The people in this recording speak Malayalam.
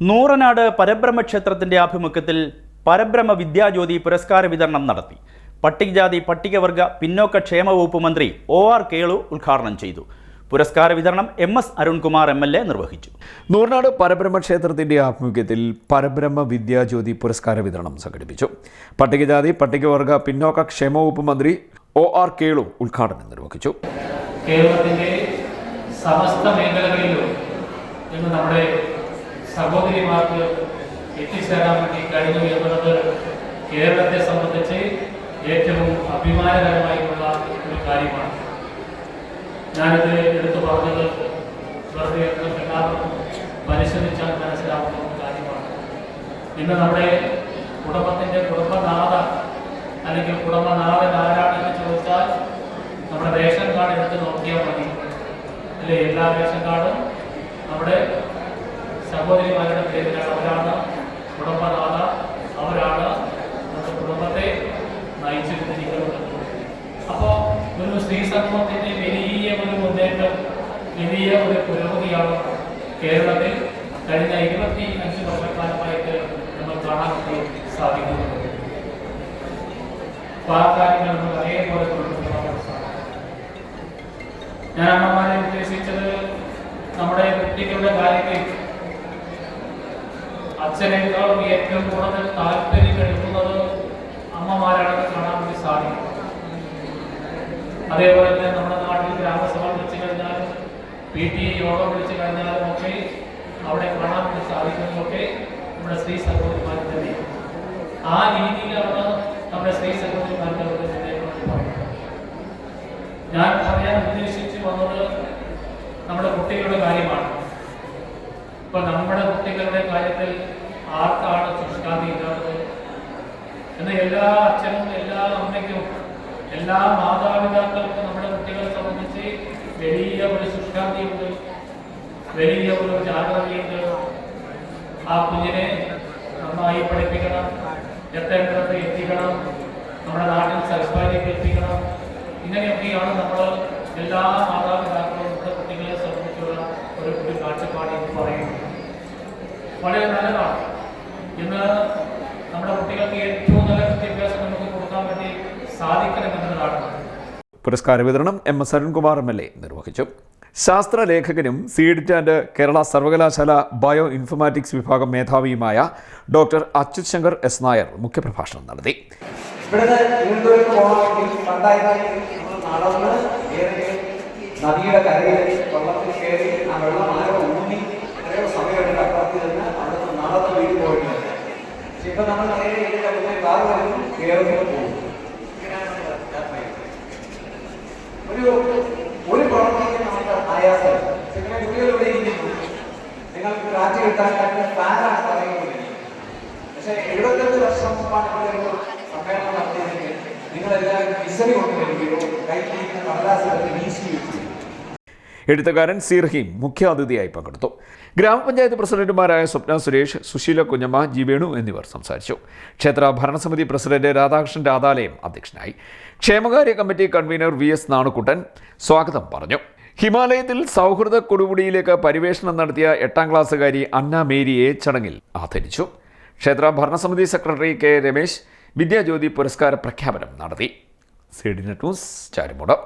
നൂറനാട് പരബ്രഹ്മ ക്ഷേത്രത്തിന്റെ ആഭിമുഖ്യത്തിൽ പരബ്രഹ്മ വിദ്യാജ്യോതി പുരസ്കാര വിതരണം നടത്തി. പട്ടികജാതി പട്ടികവർഗ പിന്നോക്ക ക്ഷേമ വകുപ്പ് മന്ത്രി ഒ ആർ കേളു ഉദ്ഘാടനം ചെയ്തു. പുരസ്കാര വിതരണം M S Arunkumar M L A നിർവഹിച്ചു. നൂറനാട് പരബ്രഹ്മ ക്ഷേത്രത്തിന്റെ ആഭിമുഖ്യത്തിൽ പരബ്രഹ്മ വിദ്യാജ്യോതി പുരസ്കാര വിതരണം സംഘടിപ്പിച്ചു. പട്ടികജാതി പട്ടികവർഗ പിന്നോക്ക ക്ഷേമ വകുപ്പ് മന്ത്രി ഒ ആർ കേളു ഉദ്ഘാടനം നിർവഹിച്ചു. കേരളത്തിന്റെ സമസ്ത മേഖലകളിലും ഇന്ന് നമ്മുടെ സഹോദരിമാർക്ക് എത്തിച്ചേരാൻ വേണ്ടി കഴിഞ്ഞു എന്നുള്ളത് കേരളത്തെ സംബന്ധിച്ച് ഏറ്റവും അഭിമാനകരമായിട്ടുള്ള ഒരു കാര്യമാണ്. ഞാനിത് എടുത്തു പറഞ്ഞത് വെറുതെ പരിശോധിച്ചാൽ മനസ്സിലാവുന്ന ഒരു കാര്യമാണ്. ഇന്ന് നമ്മുടെ കുടുംബത്തിന്റെ കുടുംബനാഥ അല്ലെങ്കിൽ കുടുംബനാഥൻ ആരാണെന്ന് ചോദിച്ചാൽ നമ്മുടെ റേഷൻ കാർഡ് എടുത്ത് നോക്കിയാൽ മതി. അല്ലെ? എല്ലാ റേഷൻ കാർഡും നമ്മുടെ സഹോദരിമാരുടെ പേരിലാണ് അവരാണ് കുടുംബനാഥ അവരാണ് നമ്മുടെ കുടുംബത്തെ നയിച്ചിരുന്നിരിക്കുന്നത് അപ്പോൾ ഒരു സ്ത്രീ സമൂഹത്തിന്റെ വലിയ ഒരു മുന്നേറ്റം വലിയ ഒരു പുരോഗതിയാണ് കേരളത്തിൽ കഴിഞ്ഞ ഇരുപത്തി അഞ്ച് വർഷക്കാലമായിട്ട് നമ്മൾ കാണാൻ സാധിക്കുന്നത്. അപ്പോൾ ആ കാര്യങ്ങൾ നമ്മൾ അതേപോലെ ഞാൻ അമ്മമാരെ ഉദ്ദേശിച്ചത് നമ്മുടെ കുട്ടികളുടെ കാര്യത്തിൽ അച്ഛനേക്കാളും ഏറ്റവും കൂടുതൽ താല്പര്യം എടുക്കുന്നത് അമ്മമാരാണെന്ന് കാണാൻ വേണ്ടി സാധിക്കും. അതേപോലെ തന്നെ നമ്മുടെ നാട്ടിൽ ഗ്രാമസഭ വിളിച്ചു കഴിഞ്ഞാലും പി ടി യോഗം വിളിച്ചു കഴിഞ്ഞാലും ഒക്കെ അവിടെ കാണാൻ വേണ്ടി സാധിക്കുന്നതൊക്കെ നമ്മുടെ സ്ത്രീ സഹോദരിമാർ തന്നെ. ആ രീതിയിലാണ് നമ്മുടെ സ്ത്രീ സഹോദരിമാരുടെ ഒരു ഞാൻ പറയാൻ ഉദ്ദേശിച്ചു വന്നത് നമ്മുടെ കുട്ടികളുടെ കാര്യമാണ്. ഇപ്പൊ നമ്മുടെ കുട്ടികളുടെ കാര്യത്തിൽ ആർക്കാണ് ശുഷ്കാന്തി ഇല്ലാത്തത്? എന്ന് എല്ലാ അച്ഛനും എല്ലാ അമ്മയ്ക്കും എല്ലാ മാതാപിതാക്കൾക്കും നമ്മുടെ കുട്ടികളെ സംബന്ധിച്ച് വലിയ ഒരു ശുഷ്കാന്തിയുണ്ട് വലിയ ഒരു ജാഗ്രതയുണ്ട്. ആ കുഞ്ഞിനെ നന്നായി പഠിപ്പിക്കണം. എത്തേണ്ടത് എത്തിക്കണം. നമ്മുടെ നാട്ടിൽ സർക്കാരിലേക്ക് എത്തിക്കണം ഇങ്ങനെയൊക്കെയാണ് നമ്മൾ എല്ലാ മാതാപിതാക്കളും നമ്മുടെ കുട്ടികളെ സംബന്ധിച്ചുള്ള ഒരു ഒരു കാഴ്ചപ്പാട് എന്ന് പറയുന്നത് വളരെ നല്ലതാണ്. ഇന്ന് നമ്മുടെ കുട്ടികൾക്ക് ഏറ്റവും നല്ല വിദ്യാഭ്യാസം നമുക്ക് കൊടുക്കാൻ വേണ്ടി സാധിക്കണമെന്നതാണ് പുരസ്കാര വിതരണം M S Arunkumar M L A നിർവഹിച്ചു. ശാസ്ത്ര ലേഖകനും സീഡിറ്റ് ആൻഡ് കേരള സർവകലാശാല ബയോ ഇൻഫർമാറ്റിക്സ് വിഭാഗം മേധാവിയുമായ ഡോക്ടർ അച്യുത് ശങ്കർ എസ് നായർ മുഖ്യപ്രഭാഷണം നടത്തി. ഇവിടുന്ന് തിരുവനന്തപുരത്ത് പോകണമെങ്കിൽ പണ്ടായിട്ട് നമ്മൾ നടന്ന് ഏതെങ്കിലും നദിയുടെ കരയിൽ വെള്ളത്തിൽ കയറി ആ വെള്ളം ആരോ ഊന്നി എത്രയോ അപ്പുറത്ത് നിന്ന് അവിടുന്ന് നടന്ന് വീട്ടിൽ പോയിട്ടുണ്ട് പക്ഷെ ഇപ്പൊ നമ്മൾ നേരെ മുന്നേ കാർ വരുന്നു കേരളത്തിൽ പോകും. ഒരു ഒരു പ്രവർത്തിക്ക് നമുക്ക് ആയാസം. നിങ്ങളുടെ കുട്ടികളിലൂടെ ഇരിക്കുന്നു. നിങ്ങൾക്ക് കാറ്റ് കിട്ടാൻ ഫാനാണ് പറയുന്നത്. പക്ഷെ എഴുപത്തഞ്ച് വർഷം മുമ്പാണ് ഇവിടെ ഒരു സമ്മേളനം നടത്തിയതെങ്കിൽ നിങ്ങളെല്ലാവരും വിസറി കൊണ്ടുവരികയോ കൈപ്പിടിക്കുന്ന കടലാസുകൾ വീശി വെച്ചു എഴുത്തുകാരൻ സിർഹീം മുഖ്യാതിഥിയായി പങ്കെടുത്തു. ഗ്രാമപഞ്ചായത്ത് പ്രസിഡന്റുമാരായ സ്വപ്ന സുരേഷ് സുശീല കുഞ്ഞമ്മ ജി വേണു എന്നിവർ സംസാരിച്ചു. ക്ഷേത്ര ഭരണസമിതി പ്രസിഡന്റ് രാധാകൃഷ്ണൻ രാധാലയം അധ്യക്ഷനായി. ക്ഷേമകാര്യ committee convener V S Nanukuttan സ്വാഗതം പറഞ്ഞു. ഹിമാലയത്തിൽ സൗഹൃദ കൊടുമുടിയിലേക്ക് പരിവേഷണം നടത്തിയ എട്ടാം ക്ലാസ്സുകാരി അന്ന മേരിയെ ചടങ്ങിൽ ആദരിച്ചു. ക്ഷേത്ര ഭരണസമിതി സെക്രട്ടറി കെ രമേശ് വിദ്യാജ്യോതി പുരസ്കാര പ്രഖ്യാപനം നടത്തി. C news Charummood.